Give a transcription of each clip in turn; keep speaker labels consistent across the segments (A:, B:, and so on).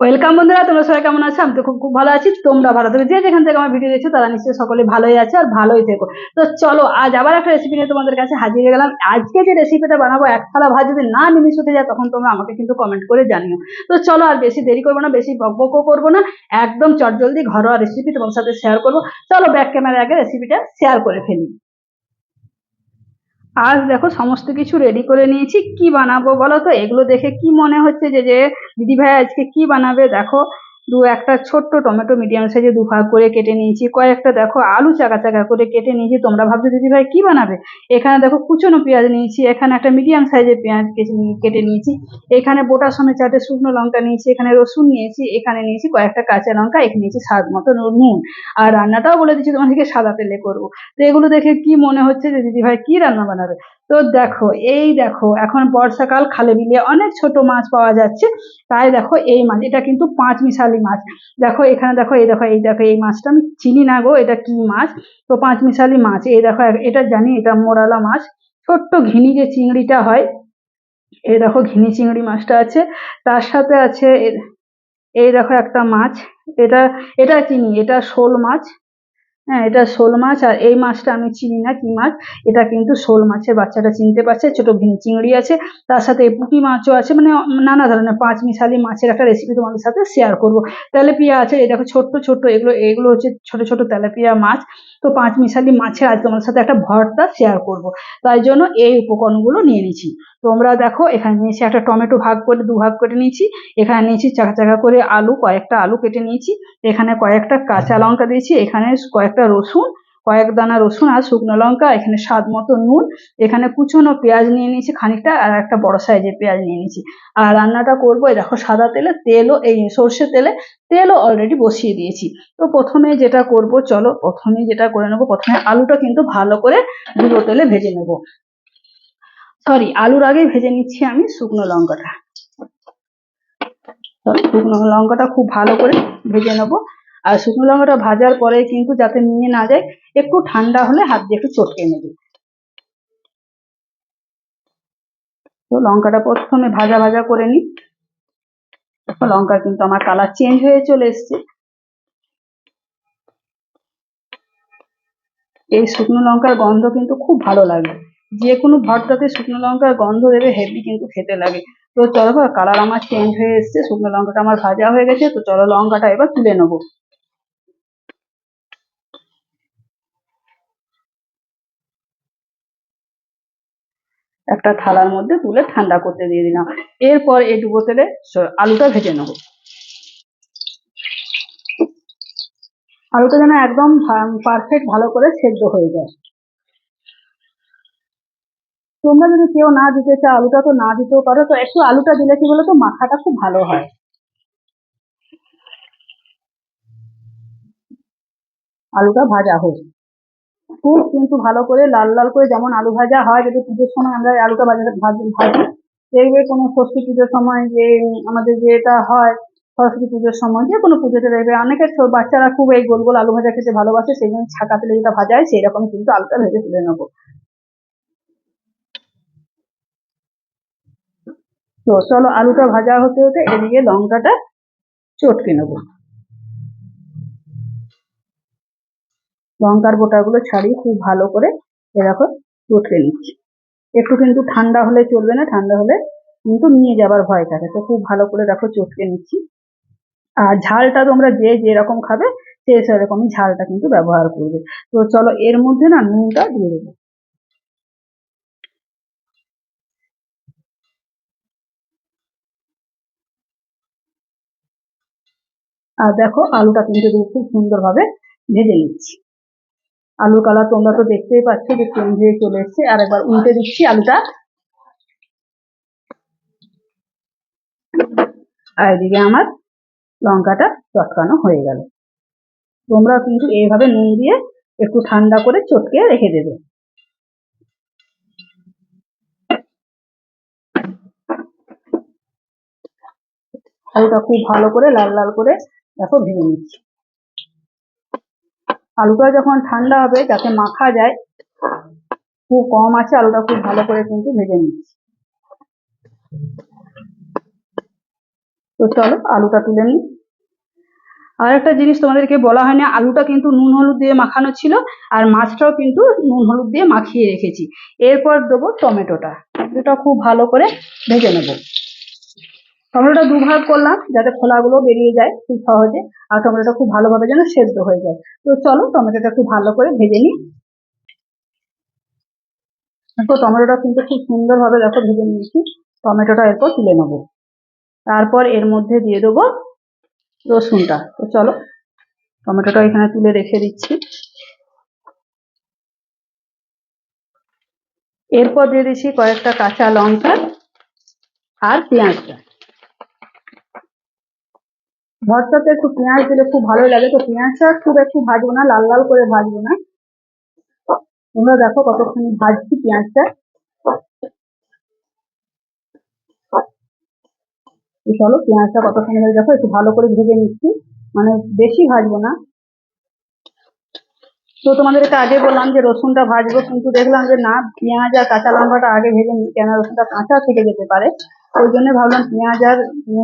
A: Welcome বন্ধুরা, তোমরা সবাই কেমন আছো? আমি তো খুব খুব ভালো আছি। তোমরা ভালো থাকো। যে যেখান থেকে আমার ভিডিও দেখছ, তারা নিশ্চয়ই সকলে ভালোই আছে আর ভালোই থেকো। তো চলো, আজ আবার একটা রেসিপি নিয়ে তোমাদের কাছে হাজির হয়ে গেলাম। আজকে যে রেসিপিটা বানাবো, এক থালা ভাত যদি না নিমিশ হতে যায়, তখন তোমরা আমাকে কিন্তু কমেন্ট করে জানিও। তো চলো, আর বেশি দেরি করব না, বেশি বক বকবকও করব না। একদম চটজলদি ঘরোয়া রেসিপি তোমার সাথে শেয়ার করব। চলো ব্যাক ক্যামেরার আগে রেসিপিটা শেয়ার করে ফেলি। আজ দেখো সমস্ত কিছু রেডি করে নিয়েছি। কি বানাবো বলো তো? এগুলো দেখে কি মনে হচ্ছে যে যে দিদি ভাই আজকে কি বানাবে দেখো। দু একটা ছোট্ট টমেটো মিডিয়াম সাইজে দু ভাগ করে কেটে নিয়েছি। কয়েকটা দেখো, আলু চাকা চাকা করে কেটে নিয়েছি। তোমরা ভাবছ, দিদি ভাই, কি বানাবে? এখানে দেখো, কুচনো পেঁয়াজ নিয়েছি। এখানে একটা মিডিয়াম সাইজের পেঁয়াজ কেটে নিয়েছি। এখানে বোটা সময় চারটে শুকনো লঙ্কা নিয়েছি। এখানে রসুন নিয়েছি। এখানে নিয়েছি কয়েকটা কাঁচা লঙ্কা। এখানে নিয়েছি স্বাদ মতো নুন। আর রান্নাটাও বলে দিচ্ছি তোমাদেরকে, সাদা তেলে করব। তো এগুলো দেখে কি মনে হচ্ছে যে, দিদি ভাই, কি রান্না বানাবে? তো দেখো, এই দেখো, এখন বর্ষাকাল, খালে বিলে অনেক ছোট মাছ পাওয়া যাচ্ছে। তাই দেখো, এই মাছ, এটা কিন্তু পাঁচ মিশালি মাছ। দেখো, এখানে দেখো, এই দেখো এই দেখো, এই মাছটা আমি চিনি না গো, এটা কি মাছ? তো পাঁচ মিশালি মাছ, এই দেখো এটা জানি, এটা মোরালা মাছ। ছোট্ট ঘিনি যে চিংড়িটা হয়, এই দেখো, ঘিনি চিংড়ি মাছটা আছে। তার সাথে আছে এই দেখো একটা মাছ, এটা এটা চিনি, এটা শোল মাছ। হ্যাঁ এটা শোল মাছ আর এই মাছটা আমি চিনি না কি মাছ। এটা কিন্তু শোল মাছের বাচ্চাটা চিনতে পারছে, ছোট ভিন চিংড়ি আছে, তার সাথে পুঁটি মাছও আছে। মানে নানা ধরনের পাঁচ মিশালি মাছের একটা রেসিপি তোমাদের সাথে শেয়ার করব। তেলাপিয়া আছে, এই দেখো ছোট্ট ছোট্ট, এগুলো এগুলো হচ্ছে ছোট ছোট তেলাপিয়া মাছ। তো পাঁচ মিশালি মাছের আজ তোমাদের সাথে একটা ভর্তা শেয়ার করব। তাই জন্য এই উপকরণগুলো নিয়ে নিয়েছি তোমরা দেখো, এখানে নিয়েছি একটা টমেটো ভাগ করে, দু ভাগ করে নিয়েছি। এখানে নিয়েছি চাকা চাকা করে আলু, কয়েকটা আলু কেটে নিয়েছি। এখানে কয়েকটা কাঁচা লঙ্কা দিয়েছি, এখানে কয়েকটা রসুন, কয়েক দানা রসুন আর শুকনো লঙ্কা, এখানে স্বাদ মতো নুন। এখানে কুচনো পেঁয়াজ নিয়ে নিয়েছি খানিকটা আর একটা বড় সাইজের পেঁয়াজ নিয়ে নিয়েছি। আর রান্নাটা করব দেখো সাদা তেলে, তেলও এই সর্ষে তেলে, তেলও অলরেডি বসিয়ে দিয়েছি। তো প্রথমে যেটা করব, চলো প্রথমে যেটা করে নেব, প্রথমে আলুটা কিন্তু ভালো করে দুটো তেলে ভেজে নেব। সরি আলুর আগে ভেজে নিচ্ছি আমি শুকনো লঙ্কাটা। শুকনো লঙ্কাটা খুব ভালো করে ভেজে নেব। আর শুকনো লঙ্কাটা ভাজার পরে কিন্তু যাতে নিয়ে না যায়, একটু ঠান্ডা হলে হাত দিয়ে একটু চটকে নেবে। তো লঙ্কাটা প্রথমে ভাজা ভাজা করে নিই। লঙ্কা কিন্তু আমার কালার চেঞ্জ হয়ে চলে এসছে। এই শুকনো লঙ্কার গন্ধ কিন্তু খুব ভালো লাগে। যে কোনো ভর্তাতে শুকনো লঙ্কার গন্ধ দেবে, হেভি কিন্তু খেতে লাগে। তো চলো কালার আমার চেঞ্জ হয়ে এসছে, শুকনো লঙ্কাটা আমার ভাজা হয়ে গেছে, তো চলো লঙ্কাটা এবার তুলে নেব। একটা থালার মধ্যে তুলে ঠান্ডা করতে দিয়ে দিলাম। এরপর এই ডুবো তেলে আলুটা ভেজে নেব। আলুটা যেন একদম পারফেক্ট ভালো করে সেদ্ধ হয়ে যায়। তোমরা যদি কেউ না দিতে চাও, আলুটা তো না দিতেও পারো, তো একটু আলুটা দিলে কি বলতো মাখাটা খুব ভালো হয়। আলুটা ভাজা হোক। খুব কিন্তু ভালো করে, লাল লাল করে যেমন আলু ভাজা হয়, যদি পুজোর সময় আমরা আলুটা ভাজা ভাজি ভাজি দেখবে কোনো ষষ্ঠী পুজোর সময় যে, আমাদের যেটা হয়, সরস্বতী পুজোর সময়, যে কোনো পুজোতে দেখবে অনেকের বাচ্চারা খুব এই গোল গোল আলু ভাজা খেতে ভালোবাসে, সেই জন্য ছাকা তেলে যেটা ভাজা হয় সেই রকম কিন্তু আলুটা ভেজে তুলে নেব। তো চলো আলুটা ভাজা হতে হতে এদিকে লঙ্কাটা চটকে নেব। লঙ্কার বোটাগুলো ছাড়িয়ে খুব ভালো করে এরকম চটকে নিচ্ছি। একটু কিন্তু ঠান্ডা হলে চলবে না, ঠান্ডা হলে কিন্তু নিয়ে যাবার ভয় থাকে। তো খুব ভালো করে দেখো চটকে নিচ্ছি। আর ঝালটা তোমরা যে যেরকম খাবে সে সেরকমই ঝালটা কিন্তু ব্যবহার করবে। তো চলো এর মধ্যে না নুনটা দিয়ে দেবো। আর দেখো আলুটা কিন্তু খুব সুন্দরভাবে ভেজে নিচ্ছি। আলুর কালার তোমরা তো দেখতেই পাচ্ছ যে চেঞ্জ হয়ে চলে এসছে। আর একবার উল্টে দিচ্ছি আলুটা। আর এদিকে আমার লঙ্কাটা চটকানো হয়ে গেল। তোমরা কিন্তু এইভাবে নুন দিয়ে একটু ঠান্ডা করে চটকে রেখে দেবে। আলুটা খুব ভালো করে লাল লাল করে দেখো ভেজে নিচ্ছি। আলুটা যখন ঠান্ডা হবে, যাতে মাখা যায়, খুব কম আছে, আলুটা খুব ভালো করে কিন্তু ভেজে নিচ্ছি। তো চলো, আলুটা তুলে নিই। আর একটা জিনিস তোমাদেরকে বলা হয়নি, আলুটা কিন্তু নুন হলুদ দিয়ে মাখানো ছিল, আর মাছটাও কিন্তু নুন হলুদ দিয়ে মাখিয়ে রেখেছি। এরপর দেবো টমেটোটা। এটা খুব ভালো করে ভেজে নেব। টমেটোটা দুভাগ করলাম যাতে খোলাগুলো বেরিয়ে যায় খুব সহজে, আর টমেটোটা খুব ভালোভাবে যেন সেদ্ধ হয়ে যায়। তো চলো টমেটোটা একটু ভালো করে ভেজে নিই। তো টমেটোটা কিন্তু খুব সুন্দরভাবে দেখো ভেজে নিয়েছি। টমেটোটা এরপর তুলে নেব। তারপর এর মধ্যে দিয়ে দেবো রসুনটা। তো চলো টমেটোটা এখানে তুলে রেখে দিচ্ছি। এরপর দিয়ে দিচ্ছি কয়েকটা কাঁচা লঙ্কা আর পেঁয়াজটা। ভর্তাতে একটু পেঁয়াজ দিলে খুব ভালো লাগে। তো পেঁয়াজটা খুব একটু ভাজবো না, লাল লাল করে ভাজবো না। তোমরা দেখো কতক্ষণ ভাজছি পেঁয়াজটা। চলো পেঁয়াজটা কতক্ষণ হয়ে দেখো একটু ভালো করে ভেজে নিচ্ছি। মানে বেশি ভাজবো না। তো তোমাদেরকে আগে বললাম যে রসুনটা ভাজবো, কিন্তু দেখলাম যে না, পেঁয়াজ আর কাঁচা লঙ্কাটা আগে ভেজে নিই কেন রসুনটা কাঁচা থেকে যেতে পারে। ওই জন্য ভাবলাম পেঁয়াজ আর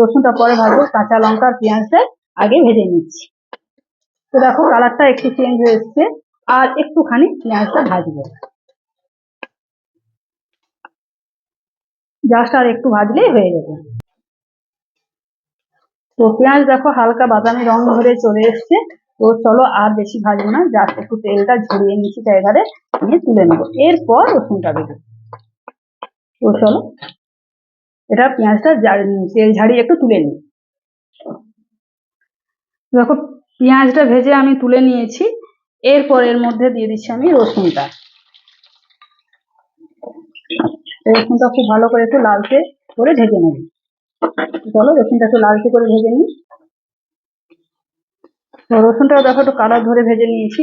A: রসুনটা পরে ভাজবো, কাঁচা লঙ্কা আর পেঁয়াজটা আগে ভেজে নিচ্ছি। তো দেখো কালারটা একটু চেঞ্জ হয়ে এসছে, আর একটুখানি পেঁয়াজটা ভাজবো। জাস্ট আর একটু ভাজলেই হয়ে যাবে। তো পেঁয়াজ দেখো হালকা বাদামি রং ধরে চলে এসছে। তো চলো আর বেশি ভাজবো না জাস্ট একটু তেলটা ঝরিয়ে নিচ্ছি চারিধারে, নিয়ে তুলে নেব। এরপর রসুনটা দেবো। তো চলো। এটা পেঁয়াজটা তেল ঝাড়িয়ে একটু তুলে নিই। দেখো, পেঁয়াজটা ভেজে আমি তুলে নিয়েছি। এরপর এর মধ্যে দিয়ে দিচ্ছি আমি রসুনটা। রসুনটা খুব ভালো করে একটু লালচে করে ভেজে নেব। চলো, রসুনটা একটু লালচে করে ভেজে নিই। তো রসুনটাও দেখো, একটু কালার ধরে ভেজে নিয়েছি।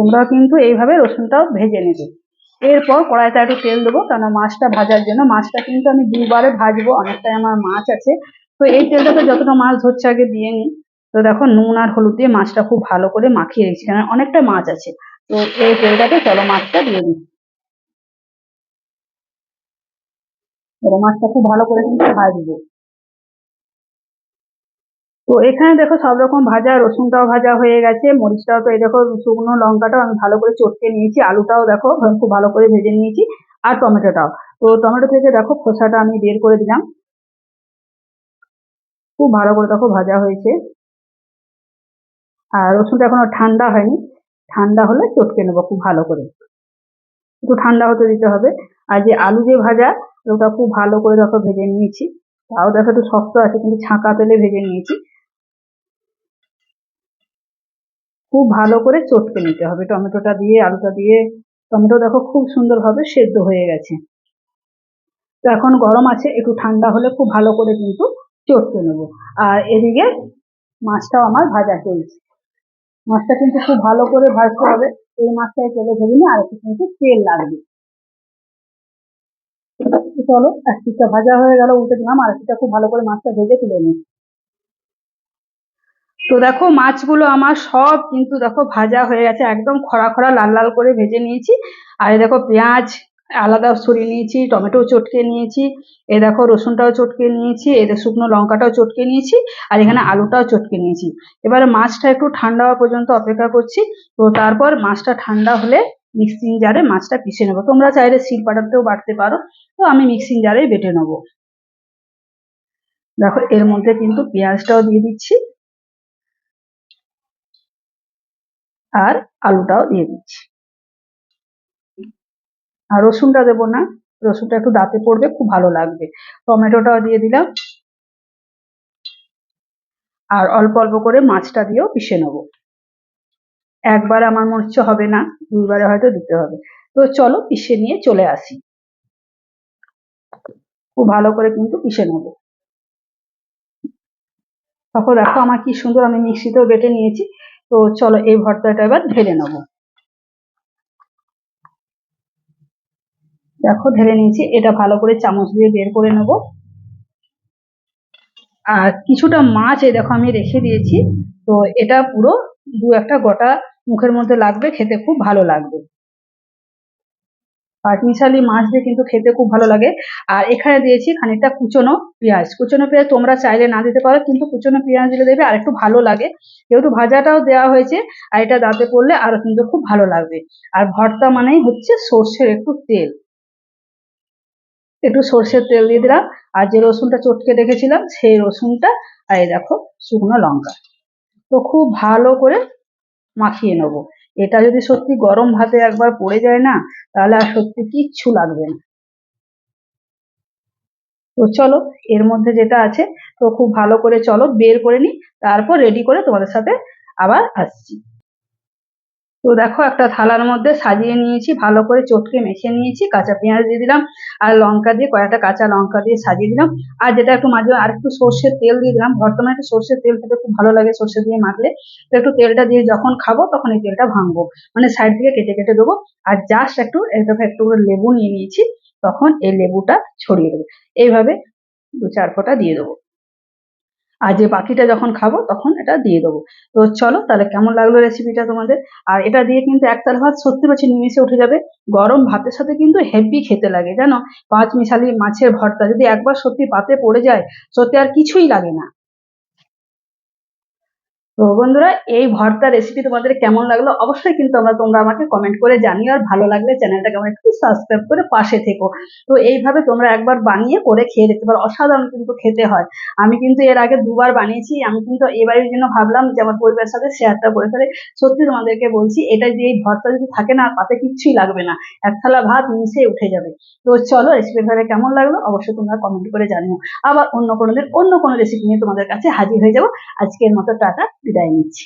A: তোমরা কিন্তু এইভাবে রসুনটাও ভেজে নেবে। এরপর কড়াইতে একটু তেল দেবো কেন মাছটা ভাজার জন্য মাছটা কিন্তু আমি দুবারে ভাজবো, অনেকটাই আমার মাছ আছে। তো এই তেলটাতে যতটা মাছ ধরছে আগে দিয়ে নিই। তো দেখো নুন আর হলুদ দিয়ে মাছটা খুব ভালো করে মাখিয়ে রেখেছি, কারণ অনেকটা মাছ আছে। তো এই তেলটাতে চলো মাছটা দিয়ে দিই। মাছটা খুব ভালো করে কিন্তু ভাজবো। তো এখানে দেখো সব রকম ভাজা, রসুনটাও ভাজা হয়ে গেছে, মরিচটাও তো, এই দেখো শুকনো লঙ্কাটাও আমি ভালো করে চটকে নিয়েছি, আলুটাও দেখো খুব ভালো করে ভেজে নিয়েছি, আর টমেটোটাও। তো টমেটো থেকে দেখো খোসাটা আমি বের করে দিলাম। খুব ভালো করে দেখো ভাজা হয়েছে। আর রসুনটা এখনও ঠান্ডা হয়নি, ঠান্ডা হলে চটকে নেব খুব ভালো করে। একটু ঠান্ডা হতে দিতে হবে। আর যে আলু যে ভাজা, ওটা খুব ভালো করে দেখো ভেজে নিয়েছি। তাও দেখো একটু শক্ত আছে, কিন্তু ছাঁকা তেলে ভেজে নিয়েছি। খুব ভালো করে চটকে নিতে হবে। টমেটোটা দিয়ে, আলুটা দিয়ে, টমেটো দেখো খুব সুন্দরভাবে সেদ্ধ হয়ে গেছে। তো এখন গরম আছে, একটু ঠান্ডা হলে খুব ভালো করে কিন্তু চটকে নেব। আর এদিকে মাছটাও আমার ভাজা চলছে। মাছটা কিন্তু খুব ভালো করে ভাজতে হবে। এই মাছটাকে তেলে ভেজে নিয়ে আর একটু কিন্তু তেল লাগবে। চলো, এক ভাজা হয়ে গেল, উল্টে দিলাম আর একটা খুব ভালো করে মাছটা ভেজে তুলে নিই। তো দেখো মাছগুলো আমার সব কিন্তু দেখো ভাজা হয়ে গেছে, একদম খরা খরা লাল লাল করে ভেজে নিয়েছি। আর দেখো পেঁয়াজ, আলাদা সরিয়ে নিয়েছি টমেটো চটকে নিয়েছি, এ দেখো রসুনটাও চটকে নিয়েছি এদের শুকনো লঙ্কাটাও চটকে নিয়েছি, আর এখানে আলুটাও চটকে নিয়েছি। এবার মাছটা একটু ঠান্ডা হওয়া পর্যন্ত অপেক্ষা করছি, তো তারপর মাছটা ঠান্ডা হলে মিক্সিং জারে মাছটা পিষে নেব। তোমরা চাইলে শিল পাটাতেও বাটতে পারো, তো আমি মিক্সিং জারেই বেটে নেব। দেখো এর মধ্যে কিন্তু পেঁয়াজটাও দিয়ে দিচ্ছি। আর আলুটাও দিয়ে দিচ্ছি। আর রসুনটা দেবো না, রসুনটা একটু দাঁতে পড়বে, খুব ভালো লাগবে। টমেটোটাও দিয়ে দিলাম। আর অল্প অল্প করে মাছটা দিয়েও পিষে নেব। একবার আমার মনে হচ্ছে হবে না, দুইবারে হয়তো দিতে হবে। তো চলো পিষে নিয়ে চলে আসি। খুব ভালো করে কিন্তু পিষে নেব। তখন দেখো আমার কি সুন্দর আমি মিক্সিতেও বেটে নিয়েছি। তো চলো এই ভর্তাটা এবার ঢেলে নেব। দেখো ঢেলে নিয়েছি, এটা ভালো করে চামচ দিয়ে বের করে নেব। আর কিছুটা মাছ এই দেখো আমি রেখে দিয়েছি, তো এটা পুরো দু একটা গোটা মুখের মধ্যে লাগবে, খেতে খুব ভালো লাগবে। পাঁচমিশালি মাছ দিয়ে কিন্তু খেতে খুব ভালো লাগে। আর এখানে দিয়েছি খানিকটা কুচনো পেঁয়াজ। কুচনো পেঁয়াজ তোমরা চাইলে না দিতে পারো, কিন্তু কুচনো পেঁয়াজ দিলে দেবে আর একটু ভালো লাগে। যেহেতু ভাজাটাও দেওয়া হয়েছে, আর এটা দাঁতে পড়লে আরও কিন্তু খুব ভালো লাগবে। আর ভর্তা মানেই হচ্ছে সর্ষের একটু তেল। একটু সর্ষের তেল দিয়ে দিলাম। আর যে রসুনটা চটকে রেখেছিলাম, সেই রসুনটা, আর এই দেখো শুকনো লঙ্কা। তো খুব ভালো করে মাখিয়ে নেব। এটা যদি সত্যি গরম ভাতে একবার পড়ে যায় না, তাহলে আর সত্যি কিচ্ছু লাগবে না। তো চলো, এর মধ্যে যেটা আছে, তো খুব ভালো করে চলো, বের করে নিই, তারপর রেডি করে তোমাদের সাথে আবার আসছি। তো দেখো একটা থালার মধ্যে সাজিয়ে নিয়েছি, ভালো করে চটকে মেখে নিয়েছি, কাঁচা পেঁয়াজ দিয়ে দিলাম আর লঙ্কা দিয়ে কয়েকটা কাঁচা লঙ্কা দিয়ে সাজিয়ে দিলাম। আর যেটা একটু মাঝে আর একটু সর্ষের তেল দিয়ে দিলাম। বর্তমানে একটু সর্ষের তেল খেতে খুব ভালো লাগে সর্ষে দিয়ে মাখলে। তো একটু তেলটা দিয়ে যখন খাব তখন এই তেলটা ভাঙবো। মানে সাইড থেকে কেটে কেটে দেবো। আর জাস্ট একটু এটাকে একটু করে লেবু নিয়ে নিয়েছি, তখন এই লেবুটা ছড়িয়ে দেবো। এইভাবে দু চার ফোঁটা দিয়ে দেবো। আর যে বাকিটা যখন খাব, তখন এটা দিয়ে দেবো। তো চলো, তাহলে কেমন লাগল রেসিপিটা তোমাদের? আর এটা দিয়ে কিন্তু একতাল ভাত সত্যি বছর নিমেষে উঠে যাবে। গরম ভাতের সাথে কিন্তু হেভি খেতে লাগে, জানো? পাঁচ মিশালি মাছের ভর্তা যদি একবার সত্যি পাতে পড়ে যায়, সত্যি আর কিছুই লাগে না। তো বন্ধুরা, এই ভর্তা রেসিপি তোমাদের কেমন লাগল অবশ্যই কিন্তু আমরা তোমরা আমাকে কমেন্ট করে জানিও। আর ভালো লাগলে চ্যানেলটাকে আমার একটু সাবস্ক্রাইব করে পাশে থেকো। তো এইভাবে তোমরা একবার বানিয়ে করে খেয়ে দেখতে পারো। অসাধারণ কিন্তু খেতে হয়। আমি কিন্তু এর আগে দুবার বানিয়েছি। আমি কিন্তু এবারের জন্য ভাবলাম যে আমার পরিবারের সাথে শেয়ারটা করে ফেলে। সত্যি তোমাদেরকে বলছি, এটা যে এই ভর্তা যদি থাকে না, তাতে কিচ্ছুই লাগবে না। এক থালা ভাত মিশে উঠে যাবে। তো চলো রেসিপিটা কেমন লাগল অবশ্যই তোমরা কমেন্ট করে জানিও। আবার অন্য কোনো দিন অন্য কোনো রেসিপি নিয়ে তোমাদের কাছে হাজির হয়ে যাব। আজকের মতো টাটা। বিদায় নিচ্ছি